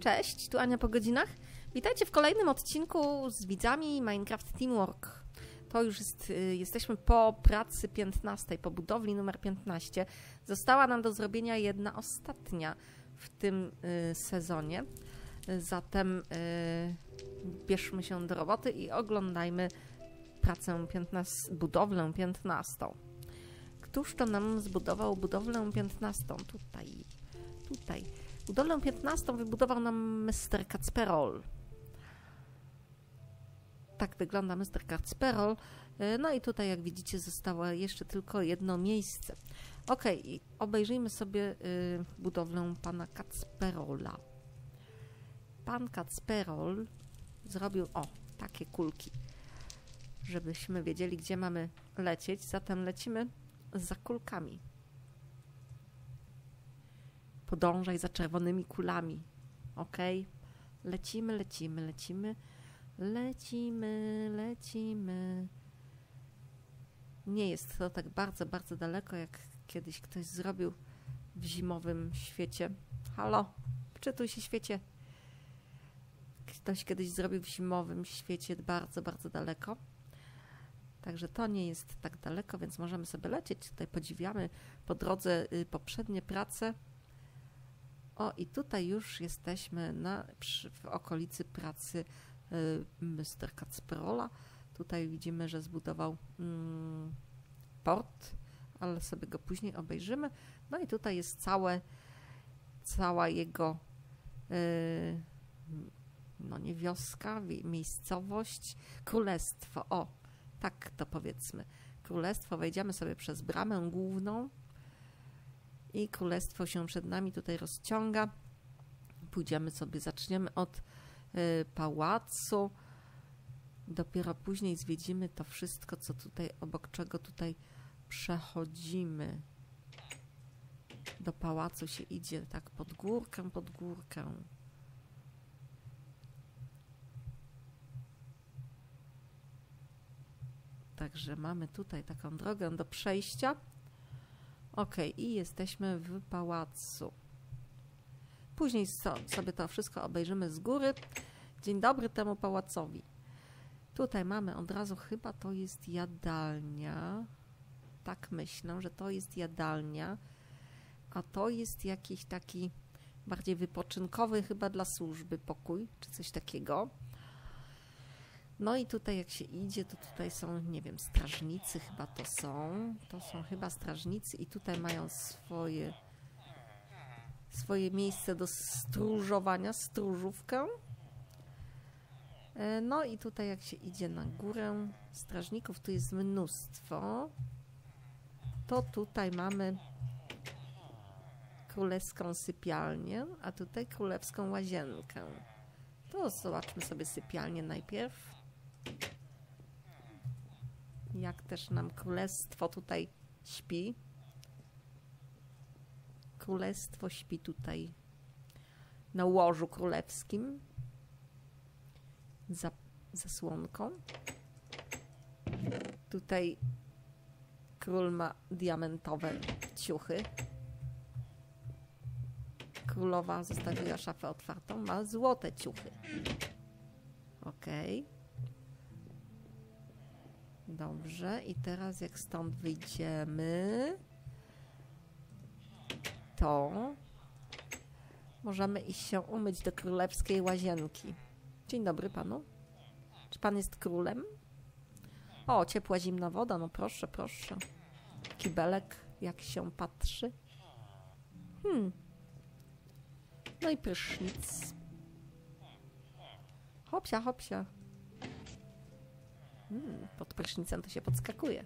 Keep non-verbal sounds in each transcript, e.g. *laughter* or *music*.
Cześć, tu Ania po godzinach. Witajcie w kolejnym odcinku z widzami Minecraft Teamwork. To już jest, y, jesteśmy po pracy 15, po budowli numer 15. Została nam do zrobienia jedna ostatnia w tym y, sezonie. Zatem y, bierzmy się do roboty i oglądajmy pracę 15, budowlę 15. Któż to nam zbudował budowlę 15? Tutaj, tutaj. Budowlę 15 wybudował nam Mr. Kacperol. Tak wygląda Mr. Kacperol. No i tutaj, jak widzicie, zostało jeszcze tylko jedno miejsce. Ok, obejrzyjmy sobie y, budowlę pana Kacperola. Pan Kacperol zrobił, o, takie kulki, żebyśmy wiedzieli, gdzie mamy lecieć. Zatem lecimy za kulkami podążaj za czerwonymi kulami. Ok? Lecimy, lecimy, lecimy. Lecimy, lecimy. Nie jest to tak bardzo, bardzo daleko, jak kiedyś ktoś zrobił w zimowym świecie. Halo, wczytuj się świecie. Ktoś kiedyś zrobił w zimowym świecie bardzo, bardzo daleko. Także to nie jest tak daleko, więc możemy sobie lecieć. Tutaj podziwiamy po drodze y, poprzednie prace. O, i tutaj już jesteśmy na, przy, w okolicy pracy Mr. Kacperola. Tutaj widzimy, że zbudował mm, port, ale sobie go później obejrzymy. No i tutaj jest całe, cała jego y, no nie wioska, miejscowość, królestwo. O, tak to powiedzmy. Królestwo, wejdziemy sobie przez bramę główną i królestwo się przed nami tutaj rozciąga. Pójdziemy sobie, zaczniemy od y, pałacu. Dopiero później zwiedzimy to wszystko, co tutaj, obok czego tutaj przechodzimy. Do pałacu się idzie tak pod górkę, pod górkę. Także mamy tutaj taką drogę do przejścia. Ok, i jesteśmy w pałacu. Później sobie to wszystko obejrzymy z góry. Dzień dobry temu pałacowi. Tutaj mamy od razu, chyba to jest jadalnia. Tak myślę, że to jest jadalnia. A to jest jakiś taki bardziej wypoczynkowy chyba dla służby pokój, czy coś takiego. No i tutaj jak się idzie, to tutaj są, nie wiem, strażnicy chyba to są. To są chyba strażnicy i tutaj mają swoje swoje miejsce do stróżowania, stróżówkę. E, no i tutaj jak się idzie na górę, strażników tu jest mnóstwo. To tutaj mamy królewską sypialnię, a tutaj królewską łazienkę. To zobaczmy sobie sypialnię najpierw jak też nam królestwo tutaj śpi. Królestwo śpi tutaj na łożu królewskim za zasłonką. Tutaj król ma diamentowe ciuchy. Królowa zostawiła szafę otwartą, ma złote ciuchy. Okej. Okay. Dobrze, i teraz jak stąd wyjdziemy, to możemy iść się umyć do królewskiej łazienki. Dzień dobry panu. Czy pan jest królem? O, ciepła, zimna woda, no proszę, proszę. Kibelek, jak się patrzy. Hmm. No i prysznic. Hopsia, hopsia. Hmm, pod prysznicem to się podskakuje.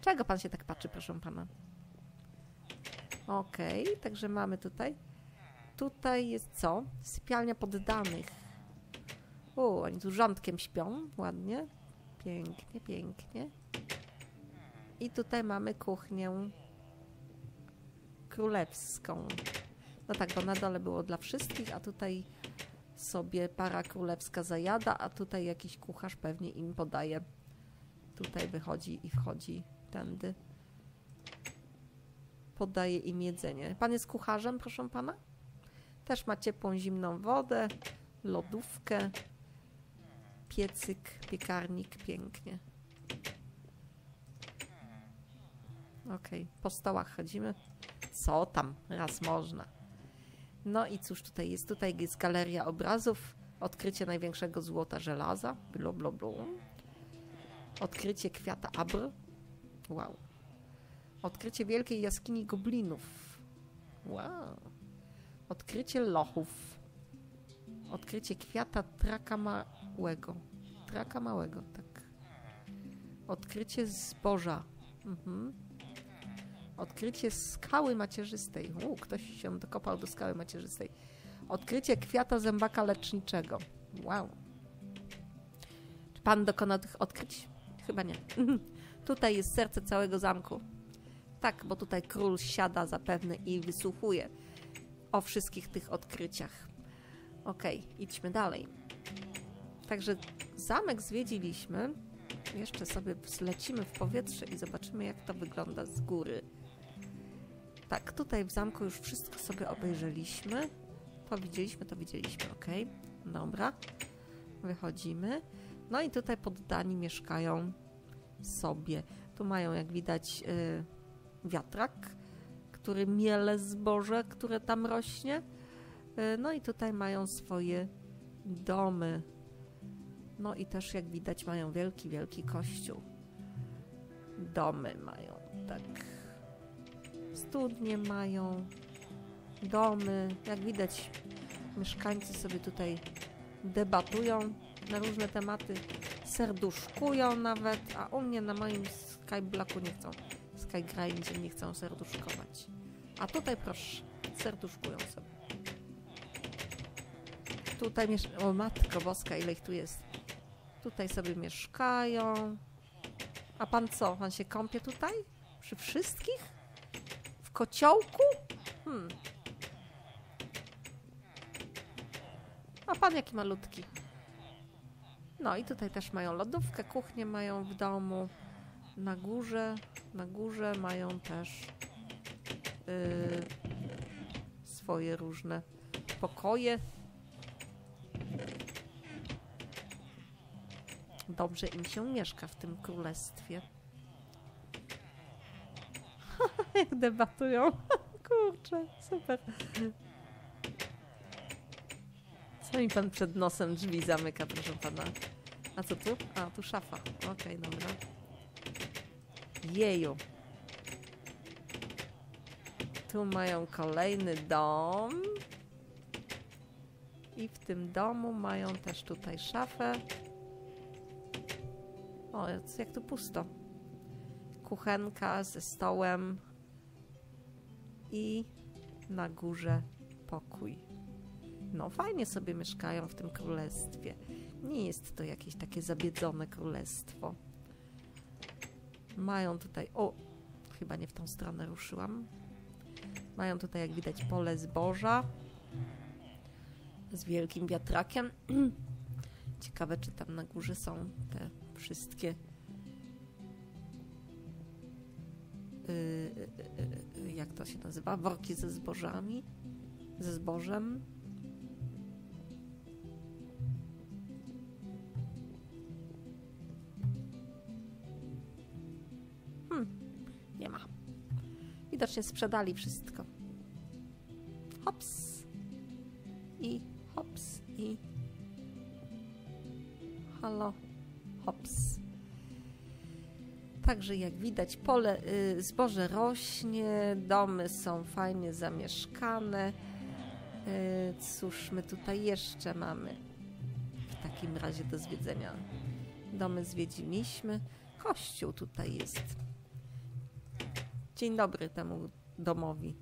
Czego pan się tak patrzy, proszę pana? Okay, także mamy tutaj. Tutaj jest co? Sypialnia poddanych. O, oni tu rządkiem śpią. Ładnie. Pięknie, pięknie. I tutaj mamy kuchnię królewską. No tak, bo na dole było dla wszystkich, a tutaj sobie para królewska zajada, a tutaj jakiś kucharz pewnie im podaje. Tutaj wychodzi i wchodzi tędy. Podaje im jedzenie. Pan jest kucharzem, proszę pana? Też ma ciepłą, zimną wodę, lodówkę, piecyk, piekarnik, pięknie. Okej, okay. po stołach chodzimy. Co tam? Raz można. No i cóż tutaj jest? Tutaj jest galeria obrazów. Odkrycie największego złota żelaza. Blu, blu, blu. Odkrycie kwiata abr. Wow. Odkrycie wielkiej jaskini goblinów. Wow. Odkrycie lochów. Odkrycie kwiata traka małego. Traka małego, tak. Odkrycie zboża. Mhm. Odkrycie skały macierzystej. U, ktoś się dokopał do skały macierzystej. Odkrycie kwiata zębaka leczniczego. Wow. Czy pan dokonał tych odkryć? Chyba nie. *laughs* tutaj jest serce całego zamku. Tak, bo tutaj król siada zapewne i wysłuchuje o wszystkich tych odkryciach. Okej, okay, idźmy dalej. Także zamek zwiedziliśmy. Jeszcze sobie zlecimy w powietrze i zobaczymy, jak to wygląda z góry. Tak, tutaj w zamku już wszystko sobie obejrzeliśmy. To widzieliśmy, to widzieliśmy, ok. Dobra. Wychodzimy. No i tutaj poddani mieszkają sobie. Tu mają, jak widać, yy, wiatrak, który miele zboże, które tam rośnie. Yy, no i tutaj mają swoje domy. No i też, jak widać, mają wielki, wielki kościół. Domy mają, tak studnie mają, domy. Jak widać, mieszkańcy sobie tutaj debatują na różne tematy, serduszkują nawet, a u mnie na moim Skyblocku nie chcą, Skygrindzie nie chcą serduszkować. A tutaj proszę, serduszkują sobie. Tutaj mieszkają, o matko boska, ile ich tu jest. Tutaj sobie mieszkają. A pan co, pan się kąpie tutaj? Przy wszystkich? kociołku? Hmm. A pan jaki malutki. No i tutaj też mają lodówkę, kuchnię mają w domu. Na górze, na górze mają też yy, swoje różne pokoje. Dobrze im się mieszka w tym królestwie. *laughs* Jak debatują. *laughs* Kurczę, super. Co mi pan przed nosem drzwi zamyka, proszę pana? A co tu? A, tu szafa. Okej, okay, dobra. Jeju. Tu mają kolejny dom. I w tym domu mają też tutaj szafę. O, jak tu pusto. Kuchenka ze stołem i na górze pokój. No, fajnie sobie mieszkają w tym królestwie. Nie jest to jakieś takie zabiedzone królestwo. Mają tutaj. O, chyba nie w tą stronę ruszyłam. Mają tutaj, jak widać, pole zboża z wielkim wiatrakiem. *clears throat* Ciekawe, czy tam na górze są te wszystkie yy, jak to się nazywa, worki ze zbożami, ze zbożem. Sprzedali wszystko. Hops. I hops. I halo. Hops. Także jak widać, pole, y, zboże rośnie, domy są fajnie zamieszkane. Y, cóż my tutaj jeszcze mamy w takim razie do zwiedzenia? Domy zwiedziliśmy. Kościół tutaj jest. Dzień dobry temu domowi.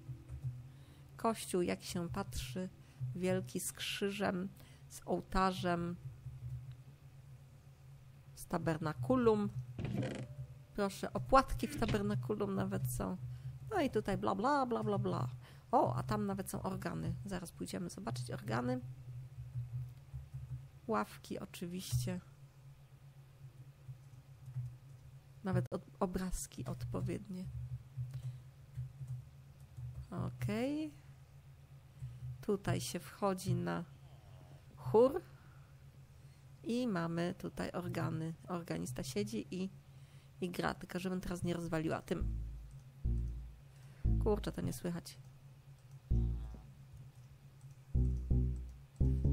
Kościół, jak się patrzy, wielki z krzyżem, z ołtarzem, z tabernakulum. Proszę, opłatki w tabernakulum nawet są. No i tutaj bla, bla, bla, bla, bla. O, a tam nawet są organy. Zaraz pójdziemy zobaczyć organy. Ławki oczywiście. Nawet od, obrazki odpowiednie. Ok. Tutaj się wchodzi na chór i mamy tutaj organy. Organista siedzi i, i gra, tylko żebym teraz nie rozwaliła tym. Kurczę, to nie słychać.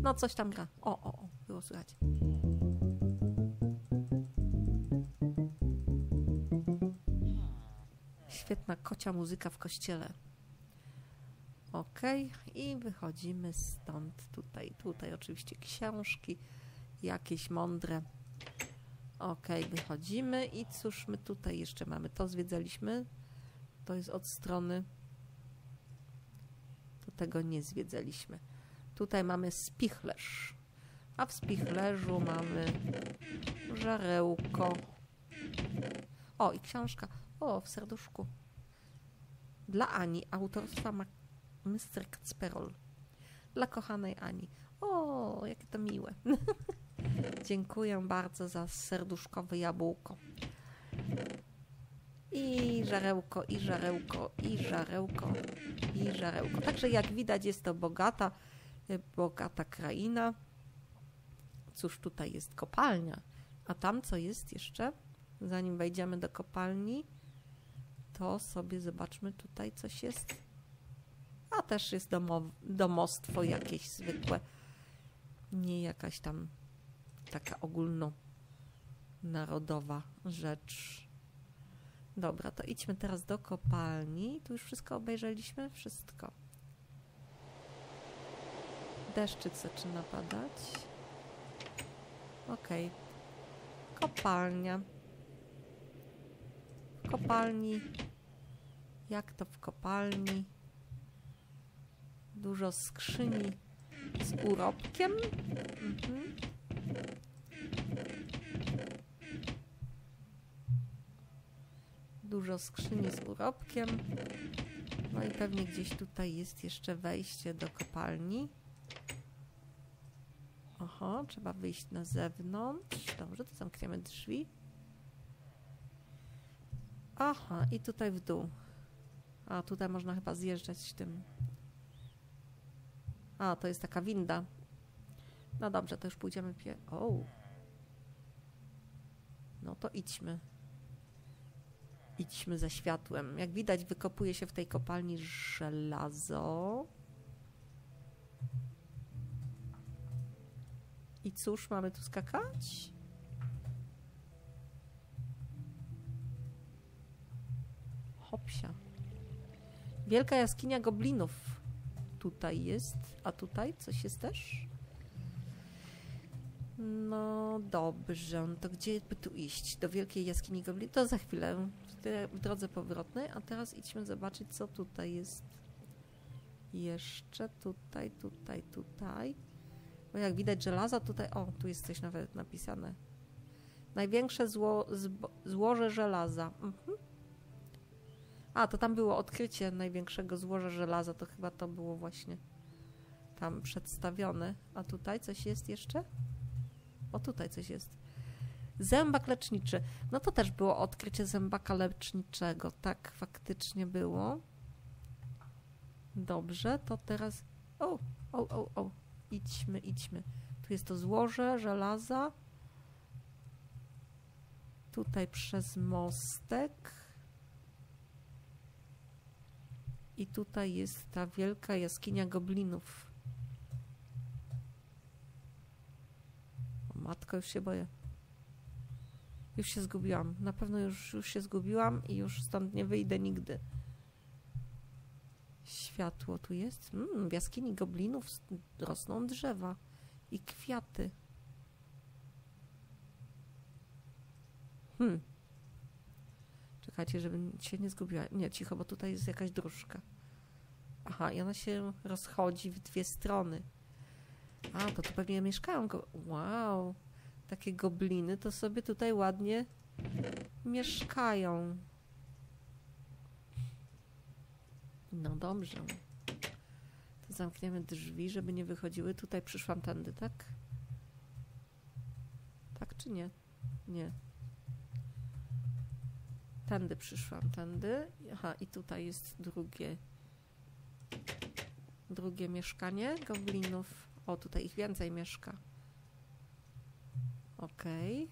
No, coś tam gra. O, o, o, było słychać. Świetna kocia muzyka w kościele. Ok, i wychodzimy stąd. Tutaj, tutaj oczywiście książki, jakieś mądre. Ok, wychodzimy i cóż my tutaj jeszcze mamy? To zwiedzaliśmy. To jest od strony. To tego nie zwiedzaliśmy. Tutaj mamy spichlerz. A w spichlerzu mamy żarełko. O, i książka. O, w serduszku. Dla Ani, autorstwa Ma Mr. Kacperol. Dla kochanej Ani. O, jakie to miłe. *laughs* Dziękuję bardzo za serduszkowe jabłko. I żarełko, i żarełko, i żarełko, i żarełko. Także jak widać jest to bogata, bogata kraina. Cóż, tutaj jest kopalnia. A tam co jest jeszcze? Zanim wejdziemy do kopalni, to sobie zobaczmy tutaj coś jest. A też jest domostwo jakieś zwykłe. Nie jakaś tam taka ogólnonarodowa rzecz. Dobra, to idźmy teraz do kopalni. Tu już wszystko obejrzeliśmy? Wszystko. Deszczyk zaczyna padać. Okej. Okay. Kopalnia. W kopalni. Jak to w kopalni? Dużo skrzyni z urobkiem. Mhm. Dużo skrzyni z urobkiem. No i pewnie gdzieś tutaj jest jeszcze wejście do kopalni. Oho, trzeba wyjść na zewnątrz. Dobrze, to zamkniemy drzwi. Aha, i tutaj w dół. A, tutaj można chyba zjeżdżać tym. A, to jest taka winda. No dobrze, to już pójdziemy pie... O! No to idźmy. Idźmy za światłem. Jak widać, wykopuje się w tej kopalni żelazo. I cóż, mamy tu skakać? Hopsia. Wielka jaskinia goblinów tutaj jest. A tutaj coś jest też? No dobrze, no to gdzie by tu iść? Do wielkiej jaskini goblinów? To za chwilę, w drodze powrotnej. A teraz idźmy zobaczyć, co tutaj jest. Jeszcze tutaj, tutaj, tutaj. Bo jak widać żelaza tutaj... O, tu jest coś nawet napisane. Największe zło, złoże żelaza. Mhm. A, to tam było odkrycie największego złoża żelaza. To chyba to było właśnie tam przedstawione. A tutaj coś jest jeszcze? O, tutaj coś jest. Zębak leczniczy. No to też było odkrycie zębaka leczniczego. Tak, faktycznie było. Dobrze, to teraz... O, o, o, o. Idźmy, idźmy. Tu jest to złoże żelaza. Tutaj przez mostek. I tutaj jest ta wielka jaskinia goblinów. O, matko, już się boję. Już się zgubiłam. Na pewno już, już się zgubiłam i już stąd nie wyjdę nigdy. Światło tu jest. Mm, w jaskini goblinów rosną drzewa i kwiaty. Hmm. Czekajcie, żebym się nie zgubiła. Nie, cicho, bo tutaj jest jakaś dróżka. Aha, i ona się rozchodzi w dwie strony. A, to tu pewnie mieszkają. Go wow, takie gobliny to sobie tutaj ładnie mieszkają. No dobrze. zamkniemy drzwi, żeby nie wychodziły. Tutaj przyszłam tędy, tak? Tak czy nie? Nie. Tędy przyszłam, tędy. Aha, i tutaj jest drugie drugie mieszkanie goblinów. O, tutaj ich więcej mieszka. Okej.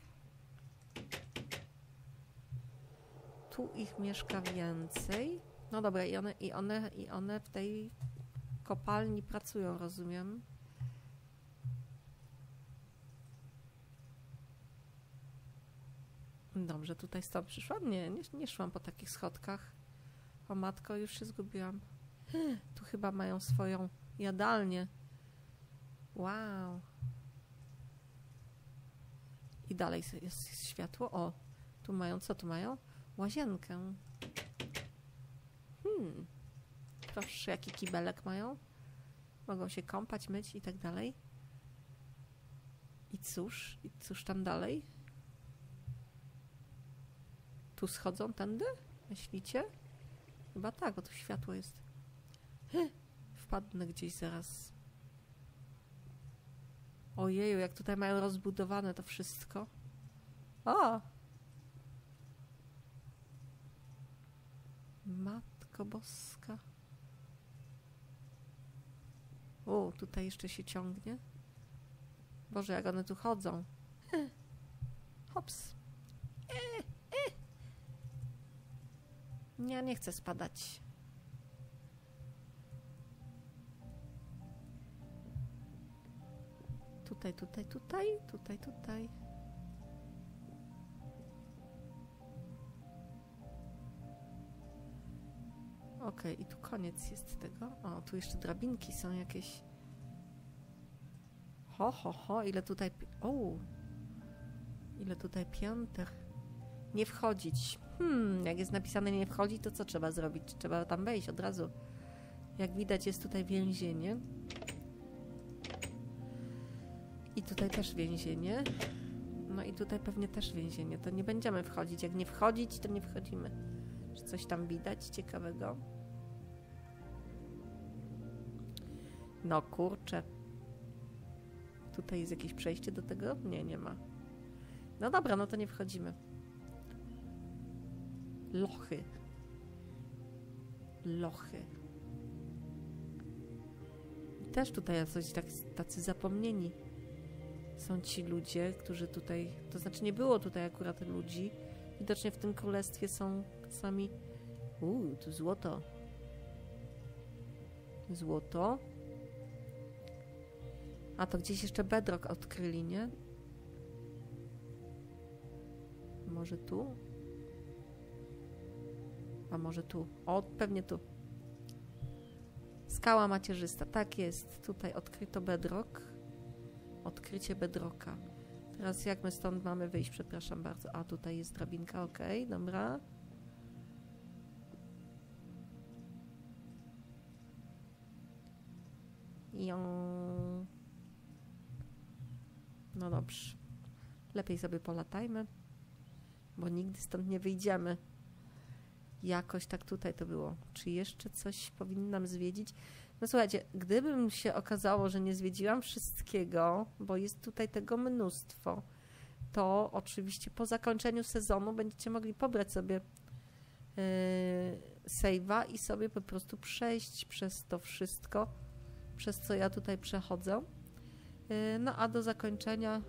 Tu ich mieszka więcej. No dobra, i one, i one, i one w tej kopalni pracują, rozumiem. Dobrze, tutaj stąd przyszłam? Nie, nie, nie szłam po takich schodkach. O matko, już się zgubiłam. Tu chyba mają swoją jadalnię. Wow. I dalej jest światło. O, tu mają, co tu mają? Łazienkę. Hmm. Proszę, jaki kibelek mają. Mogą się kąpać, myć i tak dalej. I cóż, i cóż tam dalej? Tu schodzą tędy? Myślicie? Chyba tak, bo tu światło jest. Wpadnę gdzieś zaraz. Ojeju, jak tutaj mają rozbudowane to wszystko. O! Matko Boska. O, tutaj jeszcze się ciągnie. Boże, jak one tu chodzą. Hops. E, e. Ja nie chcę spadać. Tutaj, tutaj, tutaj, tutaj, tutaj. Ok, i tu koniec jest tego. O, tu jeszcze drabinki są jakieś. Ho, ho, ho, ile tutaj... O, ile tutaj pięter. Nie wchodzić. Hmm, jak jest napisane nie wchodzi, to co trzeba zrobić? Trzeba tam wejść od razu. Jak widać jest tutaj więzienie. Tutaj też więzienie. No i tutaj pewnie też więzienie. To nie będziemy wchodzić. Jak nie wchodzić, to nie wchodzimy. Czy coś tam widać ciekawego? No kurczę. Tutaj jest jakieś przejście do tego? Nie, nie ma. No dobra, no to nie wchodzimy. Lochy. Lochy. Też tutaj coś tak, tacy zapomnieni są ci ludzie, którzy tutaj, to znaczy nie było tutaj akurat ludzi. Widocznie w tym królestwie są sami. Uuu, tu złoto. Złoto. A to gdzieś jeszcze bedrock odkryli, nie? Może tu? A może tu? O, pewnie tu. Skała macierzysta, tak jest. Tutaj odkryto bedrock. Odkrycie bedroka. Teraz jak my stąd mamy wyjść? Przepraszam bardzo. A, tutaj jest drabinka, ok, dobra. Ją. No dobrze. Lepiej sobie polatajmy, bo nigdy stąd nie wyjdziemy. Jakoś tak tutaj to było. Czy jeszcze coś powinnam zwiedzić? No słuchajcie, gdybym się okazało, że nie zwiedziłam wszystkiego, bo jest tutaj tego mnóstwo, to oczywiście po zakończeniu sezonu będziecie mogli pobrać sobie yy, save'a i sobie po prostu przejść przez to wszystko, przez co ja tutaj przechodzę. Yy, no a do zakończenia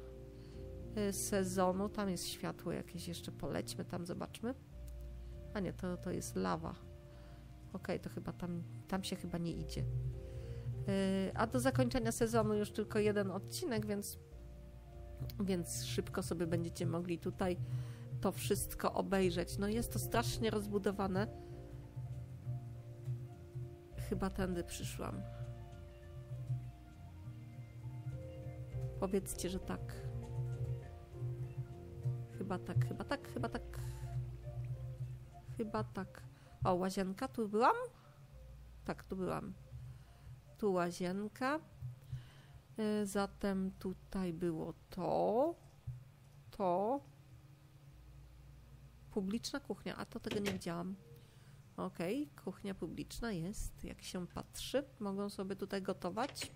yy, sezonu, tam jest światło jakieś jeszcze, polećmy tam, zobaczmy. A nie, to, to jest lawa. Ok, to chyba tam, tam się chyba nie idzie. Yy, a do zakończenia sezonu już tylko jeden odcinek, więc, więc szybko sobie będziecie mogli tutaj to wszystko obejrzeć. No jest to strasznie rozbudowane. Chyba tędy przyszłam. Powiedzcie, że tak. Chyba tak, chyba tak, chyba tak. Chyba tak. O, łazienka, tu byłam? Tak, tu byłam. Tu łazienka. E, zatem tutaj było to, to. Publiczna kuchnia, a to tego nie widziałam. Okay. kuchnia publiczna jest, jak się patrzy. Mogą sobie tutaj gotować.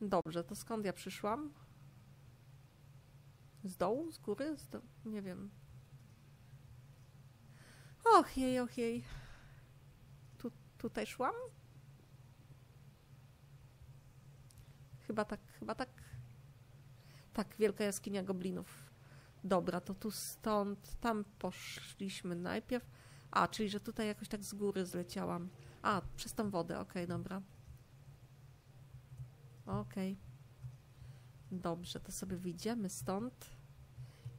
Dobrze, to skąd ja przyszłam? Z dołu? Z góry? Z. Nie wiem. Och jej, och jej. Tu, tutaj szłam? Chyba tak, chyba tak. Tak, wielka jaskinia goblinów. Dobra, to tu stąd, tam poszliśmy najpierw. A, czyli że tutaj jakoś tak z góry zleciałam. A, przez tą wodę, okej, okay, dobra. Okej. Okay. Dobrze, to sobie wyjdziemy stąd.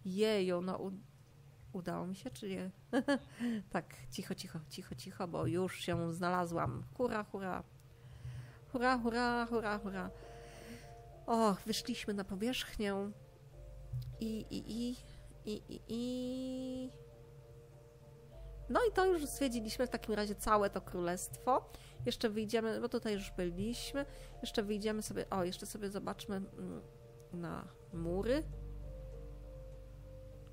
Jeju, no. Udało mi się, czy nie? *laughs* tak, cicho, cicho, cicho, cicho, bo już się znalazłam. Hura, hura. Hura, hura, hura, hura. Och, wyszliśmy na powierzchnię. I, i, i, i, i, i. No i to już zwiedziliśmy w takim razie całe to królestwo. Jeszcze wyjdziemy, bo tutaj już byliśmy. Jeszcze wyjdziemy sobie, o, jeszcze sobie zobaczmy mm, na mury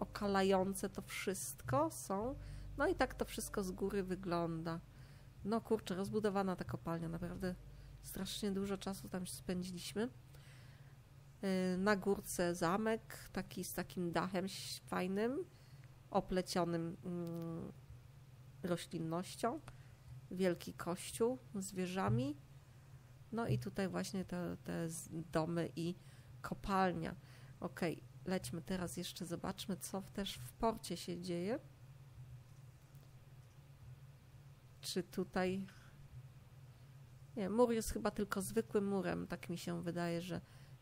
okalające to wszystko są. No i tak to wszystko z góry wygląda. No kurczę, rozbudowana ta kopalnia, naprawdę strasznie dużo czasu tam spędziliśmy. Y, na górce zamek, taki z takim dachem fajnym, oplecionym mm, roślinnością. Wielki kościół z wieżami. No i tutaj właśnie te, te domy i kopalnia. Ok, lećmy teraz jeszcze, zobaczmy, co też w porcie się dzieje. Czy tutaj. Nie, mur jest chyba tylko zwykłym murem. Tak mi się wydaje, że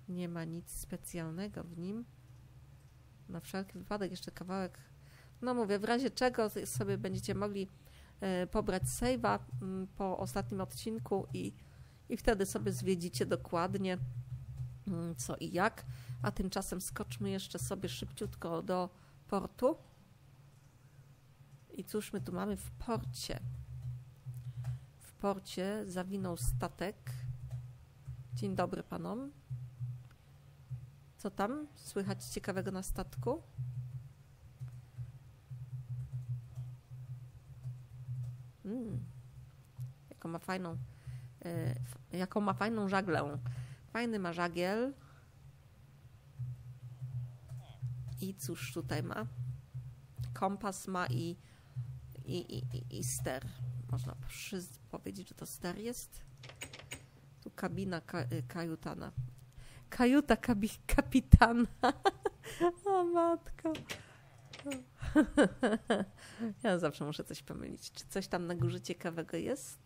nie ma nic specjalnego w nim. Na wszelki wypadek jeszcze kawałek. No mówię, w razie czego sobie będziecie mogli e, pobrać save'a mm, po ostatnim odcinku i, i wtedy sobie zwiedzicie dokładnie mm, co i jak. A tymczasem skoczmy jeszcze sobie szybciutko do portu. I cóż my tu mamy w porcie? W porcie zawinął statek. Dzień dobry panom. Co tam słychać ciekawego na statku? Mm. Jaką ma fajną, y, jaką ma fajną żaglę. Fajny ma żagiel. I cóż tutaj ma? Kompas ma i, i, i, i ster. Można powiedzieć, że to ster jest. Tu kabina ka y, kajutana. Kajuta kabi kapitana. *laughs* o matko. *laughs* ja zawsze muszę coś pomylić. Czy coś tam na górze ciekawego jest?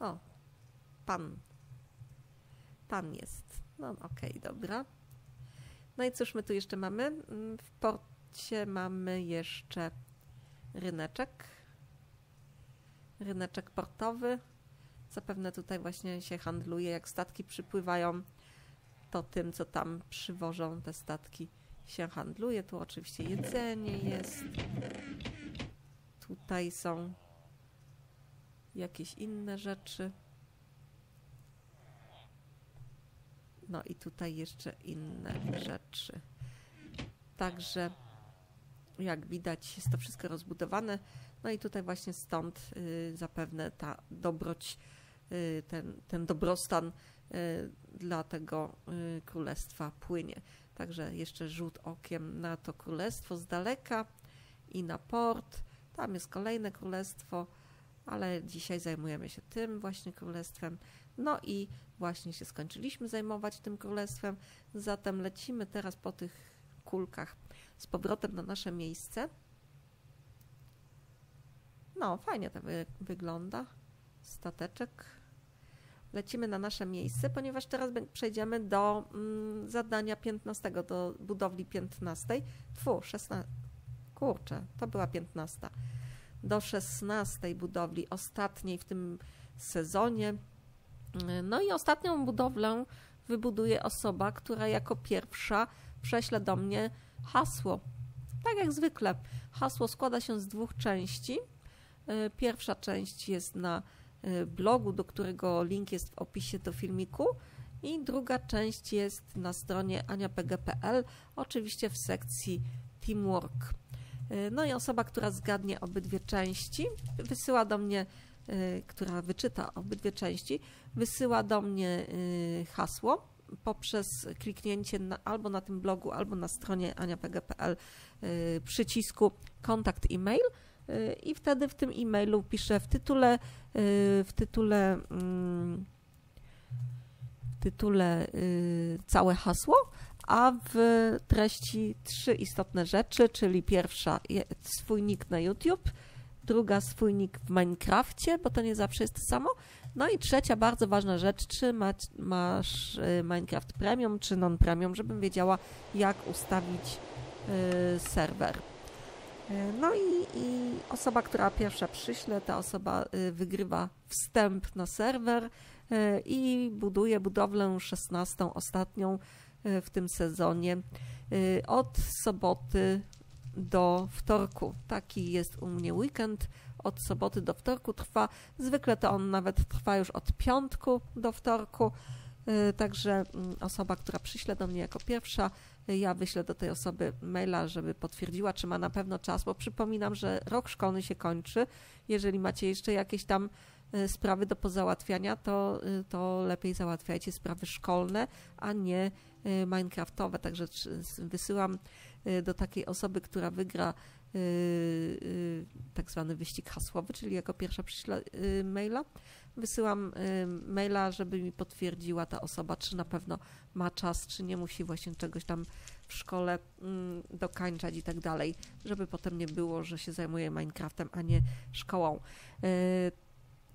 O, pan. Pan jest. No okej, okay, dobra. No i cóż my tu jeszcze mamy? Mm, w porcie mamy jeszcze ryneczek. Ryneczek portowy. Zapewne tutaj właśnie się handluje, jak statki przypływają, to tym, co tam przywożą te statki się handluje. Tu oczywiście jedzenie jest. Tutaj są jakieś inne rzeczy. No i tutaj jeszcze inne rzeczy. Także jak widać jest to wszystko rozbudowane. No i tutaj właśnie stąd y, zapewne ta dobroć Y, ten, ten dobrostan y, dla tego królestwa płynie. Także jeszcze rzut okiem na to królestwo z daleka i na port. Tam jest kolejne królestwo, ale dzisiaj zajmujemy się tym właśnie królestwem. No i właśnie się skończyliśmy zajmować tym królestwem, zatem lecimy teraz po tych kulkach z powrotem na nasze miejsce. No, fajnie to wy wygląda. Stateczek lecimy na nasze miejsce, ponieważ teraz przejdziemy do mm, zadania 15, do budowli 15. Tfu, 16. Kurczę, to była 15. Do 16 budowli, ostatniej w tym sezonie. No i ostatnią budowlę wybuduje osoba, która jako pierwsza prześle do mnie hasło. Tak jak zwykle. Hasło składa się z dwóch części. Y, pierwsza część jest na Y, blogu, do którego link jest w opisie do filmiku. I druga część jest na stronie aniapg.pl, oczywiście w sekcji Teamwork. No i osoba, która zgadnie obydwie części, wysyła do mnie, która wyczyta obydwie części, wysyła do mnie hasło poprzez kliknięcie na, albo na tym blogu, albo na stronie aniapg.pl przycisku kontakt e-mail i wtedy w tym e-mailu piszę w tytule, w tytule mm, w tytule całe hasło, a w treści trzy istotne rzeczy, czyli pierwsza swój nick na YouTube, druga swój nick w Minecrafcie, bo to nie zawsze jest to samo, no i trzecia bardzo ważna rzecz, czy masz Minecraft Premium, czy non-premium, żebym wiedziała, jak ustawić serwer. No i, i, osoba, która pierwsza przyśle, ta osoba wygrywa wstęp na serwer i buduje budowlę 16, ostatnią w tym sezonie od soboty do wtorku. Taki jest u mnie weekend. Od soboty do wtorku trwa. Zwykle to on nawet trwa już od piątku do wtorku. Także osoba, która przyśle do mnie jako pierwsza, ja wyślę do tej osoby maila, żeby potwierdziła, czy ma na pewno czas, bo przypominam, że rok szkolny się kończy. Jeżeli macie jeszcze jakieś tam e, sprawy do pozałatwiania, to, to lepiej załatwiajcie sprawy szkolne, a nie minecraftowe. Także wysyłam do takiej osoby, która wygra tak zwany wyścig hasłowy, czyli jako pierwsza przyśle maila wysyłam y, maila, żeby mi potwierdziła ta osoba, czy na pewno ma czas, czy nie musi właśnie czegoś tam w szkole mm, dokańczać i tak dalej, żeby potem nie było, że się zajmuje Minecraftem, a nie szkołą. Y,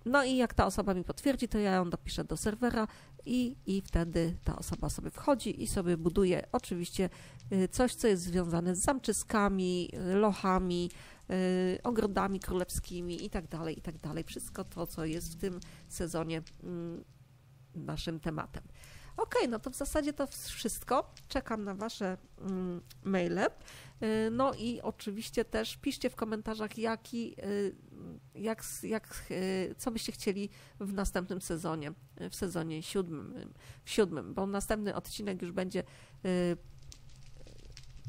no i jak ta osoba mi potwierdzi, to ja ją dopiszę do serwera i, i wtedy ta osoba sobie wchodzi i sobie buduje oczywiście y, coś, co jest związane z zamczyskami, lochami, Y, ogrodami królewskimi i tak dalej, i tak. Wszystko to, co jest w tym sezonie mm, naszym tematem. Ok, no to w zasadzie to wszystko. Czekam na Wasze mm, maile. Y, no i oczywiście też piszcie w komentarzach, jaki, y, jak, jak, co byście chcieli w następnym sezonie, w sezonie siódmym, w siódmym, bo następny odcinek już będzie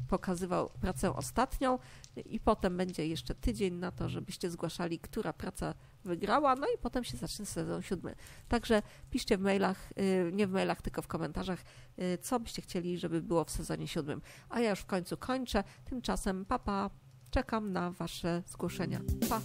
pokazywał pracę ostatnią i potem będzie jeszcze tydzień na to, żebyście zgłaszali, która praca wygrała, no i potem się zacznie sezon siódmy. Także piszcie w mailach, y, nie w mailach, tylko w komentarzach, y, co byście chcieli, żeby było w sezonie siódmym. A ja już w końcu kończę. Tymczasem papa, czekam na Wasze zgłoszenia. Pa!